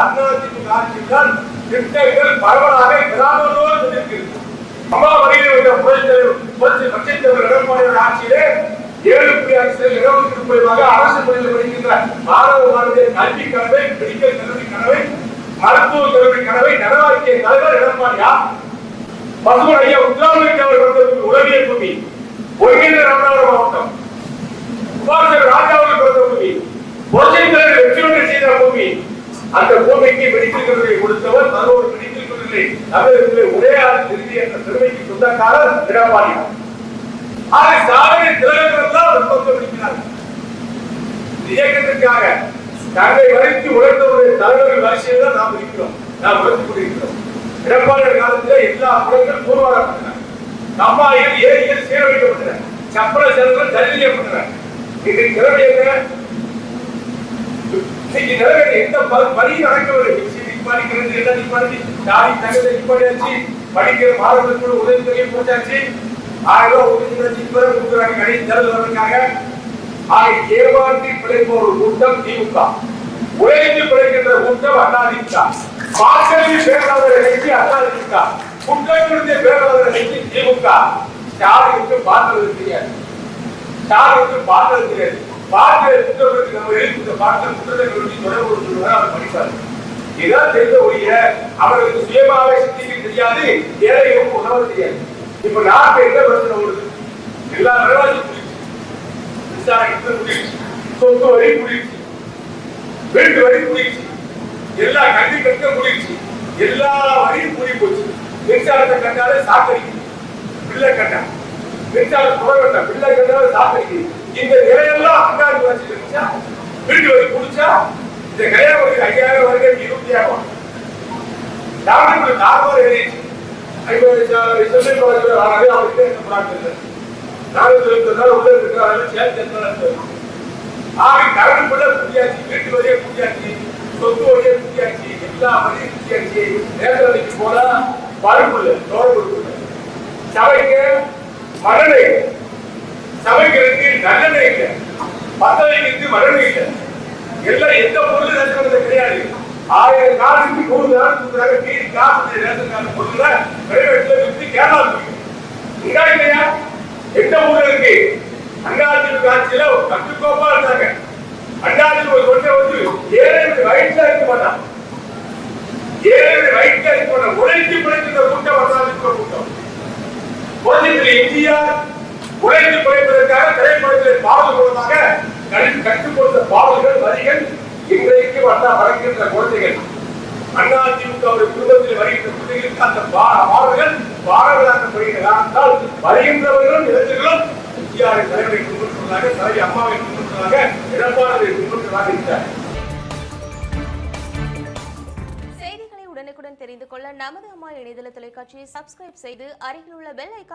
தான் திட்டங்கள் பரவலாக கிராமத்தோடு இருக்கிறது அம்மா வரையில் உள்ள புரட்சித்தலைவர் புரட்சி பட்சத்தலைவர் எடப்பாடியோட ஆட்சியிலே ஏழு புள்ளி அஞ்சு இருபத்தி அரசு பள்ளியில் படிக்கின்ற மாணவ மாணவியர் கல்வி கனவை மெடிக்கல் கல்வி கனவை மருத்துவ கல்வி கனவை நனவாக்கிய தலைவர் எடப்பாடியா பசுமன் ஐயா உத்ராமிக்கு அவர் உலகிய பூமி ஒருங்கிணைந்த ராமநாதபுரம் மாவட்டம். உபாசகர் ராஜாவுக்கு பிறந்த பூமி பொருட்கள் வெற்றியுடன் செய்த பூமி அந்த பூமிக்கு மெடிக்கல் கல்லூரியை கொடுத்தவர் பதினோரு மெடிக்கல் கல்லூரி தமிழகத்திலே ஒரே ஆள் நிறுவி என்ற பெருமைக்கு சொந்தக்காரர் எடப்பாடி. ஆக சாதனை திலகர்கள் தான் ஒரு இயக்கத்திற்காக தங்களை வரைத்து உழைத்தவருடைய தலைவர்கள் வரிசையில் தான் நாம் இருக்கிறோம். நாம் உழைத்துக் கொண்டிருக்கிறோம். எடப்பாடியார் காலத்தில் எல்லா குழந்தைகளும் பூர்வாகப்பட்டன கம்மாயில் ஏரியில் சீரமைக்கப்பட்டன. சப்பர செல்வங்கள் செய்யப்பட்டன இன்றைக்கு நிலைமை என்ன இன்னைக்கு நிலைமை எந்த பணி நடக்கவில்லை நிப்பாடிக்கிறது என்ன? நிப்பாடி தாடி தகவலை நிப்பாடியாச்சு படிக்கிற மாணவர்களுக்கு உதவி தொகை போட்டாச்சு ஆயிரம் ரூபாய் உதவி தொகை இப்ப கொடுக்குறாங்க. கடை திறந்து வர்றதுக்காக ஆக ஏமாற்றி பிழைப்போர் ஒரு கூட்டம் திமுக. உழைத்து பிழைக்கின்ற கூட்டம் அதிமுக வாக்களி பேராளர் கட்சி அதிமுக குற்றங்களுடைய பேராளர் கட்சி திமுக. ஸ்டாலினுக்கு பார்த்தது தெரியாது. ஸ்டாலினுக்கு பார்த்தது தெரியாது. பார்க்கிற குற்றங்களுக்கு நம்ம எழுதி பார்க்கிற குற்றத்தை தொடர்பு கொடுத்துருவாங்க அவர் படிப்பார். இதான் தெரிந்த ஒழிய அவர்களுக்கு சுயமாவே சிந்திக்க தெரியாது ஏழைகளுக்கு உணவு தெரியாது. இப்ப நாட்டு என்ன பிரச்சனை ஓடுது எல்லா விலைவாசி குடிச்சு. விசாரிக்கிறது குடிச்சு சொத்து வரி குடிச்சு. வீட்டு வரி குடிச்சு. எல்லா கல்வி கற்க குடிச்சு. எல்லா வரியும் கூடி போச்சு. மின்சாரத்தை கண்டாலே சாக்கடிக்குது. பிள்ளை கட்டா. மின்சாரம் புற வேண்டாம் பிள்ளை கண்டாலே சாக்கடிக்குது. இந்த நிலையெல்லாம் அங்காடி வச்சு வச்சா வீடு வச்சு குடிச்சா? இந்த கல்யாணம் ஒரு ஐயாயிரம் வரைக்கும் இருபத்தி ஆகும் டாக்டர் நார்மல் எழுதிச்சு வீட்டு வழியே புரியாச்சு சொத்து வழியே புரியாச்சு எல்லா வழியும் புரியாச்சு நேரத்துக்கு போனா பருப்புல நோய் கொடுக்கல. சபைக்கு மரணை நல்லெண்ணெய் இல்லை பத்தவைக்கு மரணம் இல்லை எல்லாம் எந்த பொருள் ரேஷன் கிடையாது. ஆயிரம் காசுக்கு நூறு நாள் கொடுக்குறாங்க மீதி காசு ரேஷன் பொருள் பிரைவேட்ல வித்து கேரளா இங்கா இல்லையா? எந்த ஊர்ல இருக்கு? அண்ணாதிமுக ஆட்சியில ஒரு கட்டுக்கோப்பா இருந்தாங்க அண்ணாதிமுக கொண்ட வந்து ஏழை வயிற்றுல இருக்க மாட்டான் ஏழை வயிற்றுல இருக்க மாட்டான் உழைத்து பிழைக்கிற கூட்டம் அண்ணாதிமுக கூட்டம். உலகத்தில் உழைத்து பாடல் மூலமாக கல்வி கற்றுக் கொடுத்த பாடல்கள் வரிகள் இன்றைக்கு அண்ணா வளர்க்கின்ற குழந்தைகள். அண்ணா திமுக ஒரு குடும்பத்தில் வருகின்ற குழந்தைகளுக்கு அந்த பா- பாடல்கள் பாடல்களாக்கப்படுகிற காரணத்தால் வருகின்றவர்களும் இளைஞர்களும் எம்ஜிஆரின் தலைவரை பின்பற்றுவதாக தலைவி அம்மாவை பின்பற்றுவதாக எடப்பாடியை பின்பற்றுவதாக இருக்கிறார். உடனுக்குடன் தெரிந்து கொள்ள நமது அம்மா இணையதள தொலைக்காட்சியை சப்ஸ்கிரைப் செய்து அருகில் உள்ள பெல் ஐக்கான்